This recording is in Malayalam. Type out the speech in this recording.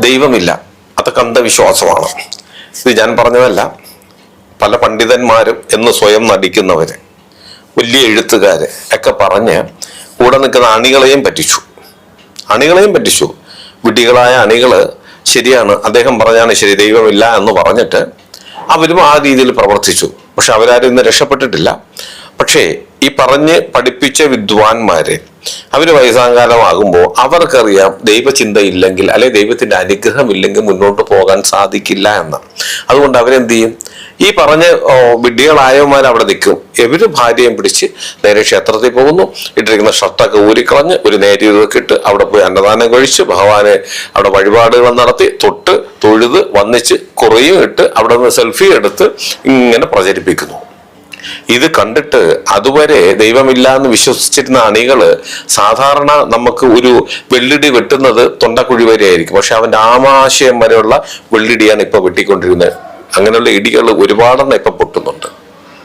ദൈവമില്ല. അതൊക്കെ അന്ധവിശ്വാസമാണ്. ഇത് ഞാൻ പറഞ്ഞതല്ല. പല പണ്ഡിതന്മാരും എന്ന് സ്വയം നടിക്കുന്നവര് വലിയ എഴുത്തുകാര് ഒക്കെ പറഞ്ഞ് കൂടെ നിൽക്കുന്ന അണികളെയും പറ്റിച്ചു. അണികളെയും പറ്റിച്ചു. വിഡ്ഢികളായ അണികൾ ശരിയാണ് അദ്ദേഹം പറഞ്ഞാണ് ശരി ദൈവമില്ല എന്ന് പറഞ്ഞിട്ട് അവരും ആ രീതിയിൽ പ്രവർത്തിച്ചു. പക്ഷെ അവരാരും ഇന്ന് രക്ഷപ്പെട്ടിട്ടില്ല. പക്ഷേ ഈ പറഞ്ഞ് പഠിപ്പിച്ച വിദ്വാൻമാരെ അവർ വയസ്സാകാലമാകുമ്പോൾ അവർക്കറിയാം ദൈവചിന്ത ഇല്ലെങ്കിൽ അല്ലെ ദൈവത്തിന്റെ അനുഗ്രഹം ഇല്ലെങ്കിൽ മുന്നോട്ട് പോകാൻ സാധിക്കില്ല എന്ന്. അതുകൊണ്ട് അവരെന്ത് ചെയ്യും? ഈ പറഞ്ഞ വിഡ്ഢികളായവന്മാർ അവിടെ നിൽക്കും. ഇവർ ഭാര്യയും പിടിച്ച് നേരെ ക്ഷേത്രത്തിൽ പോകുന്നു. ഇട്ടിരിക്കുന്ന ഷർട്ടൊക്കെ ഊരിക്കളഞ്ഞ് ഒരു നേരിയതൊക്കെ ഇട്ട് അവിടെ പോയി അന്നദാനം കഴിച്ച് ഭഗവാനെ അവിടെ വഴിപാടുകൾ നടത്തി തൊട്ട് തൊഴുത് വന്നിച്ച് കുറയും ഇട്ട് അവിടെ നിന്ന് സെൽഫി എടുത്ത് ഇങ്ങനെ പ്രചരിപ്പിക്കുന്നു. ഇത് കണ്ടിട്ട് അതുവരെ ദൈവമില്ല എന്ന് വിശ്വസിച്ചിരുന്ന അണികൾ സാധാരണ നമുക്ക് ഒരു വെള്ളിടി വെട്ടുന്നത് തൊണ്ടക്കുഴി വരെ ആയിരിക്കും പക്ഷെ അവന്റെ ആമാശയം വരെയുള്ള വെള്ളിടിയാണ് ഇപ്പൊ വെട്ടിക്കൊണ്ടിരുന്നത്. അങ്ങനെയുള്ള ഇടികൾ ഒരുപാടെണ്ണം ഇപ്പൊ പൊട്ടുന്നുണ്ട്.